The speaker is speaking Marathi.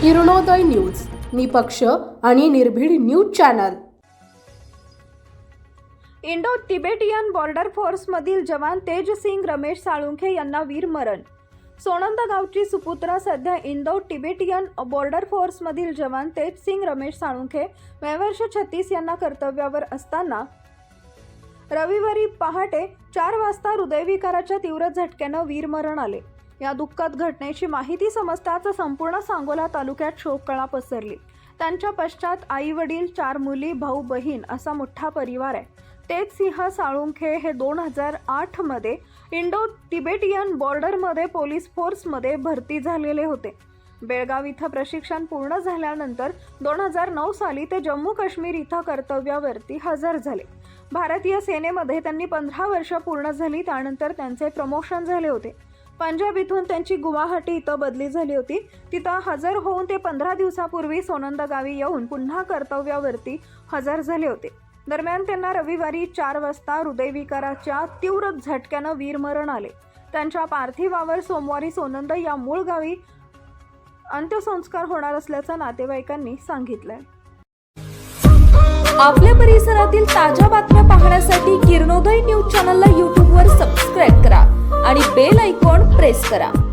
किरणोदय न्यूज निपक्ष आणि निर्भीड news channel. Indo Tibetan border फोर्समधील जवान तेजसिंग रमेश साळुंखे यांना वीरमरण सोनंद गावची सुपुत्रा सध्या इंडो तिबेटियन बॉर्डर फोर्समधील जवान तेजसिंग रमेश साळुंखे वयवर्ष छत्तीस यांना कर्तव्यावर असताना रविवारी पहाटे चार वाजता हृदयविकाराच्या तीव्र झटक्यानं वीरमरण आले. या दुःखद घटनेची माहिती समजताच संपूर्ण सांगोला तालुक्यात शोककळा पसरली. त्यांच्या पश्चात आई वडील चार मुली भाऊ बहीण असा मोठा परिवार आहे. तेज सिंह साळुंखे हे दोन हजार आठमध्ये इंडो तिबेटियन बॉर्डरमध्ये पोलीस फोर्समध्ये भरती झालेले होते. बेळगाव इथं प्रशिक्षण पूर्ण झाल्यानंतर दोन हजार नऊ साली ते जम्मू काश्मीर इथं कर्तव्यावरती हजर झाले. भारतीय सेनेमध्ये त्यांनी पंधरा वर्ष पूर्ण झाली त्यानंतर त्यांचे प्रमोशन झाले होते. पंजाब इथून त्यांची गुवाहाटी इथं बदली झाली होती. तिथं हजर होऊन ते पंधरा दिवसापूर्वी सोनंद गावी येऊन पुन्हा कर्तव्यावरती हजर झाले होते. दरम्यान त्यांना रविवारी चार वाजता हृदयविकाराच्या तीव्र झटक्यानं वीरमरण आले. त्यांच्या पार्थिवावर सोमवारी सोनंद या मूळ गावी अंत्यसंस्कार होणार असल्याचं नातेवाईकांनी सांगितलंय. आपल्या परिसरातील ताज्या बातम्या पाहण्यासाठी किरणोदय न्यूज चॅनलला यूट्यूबवर सबस्क्राईब करा आणि बेल ऐकून प्रेस करा.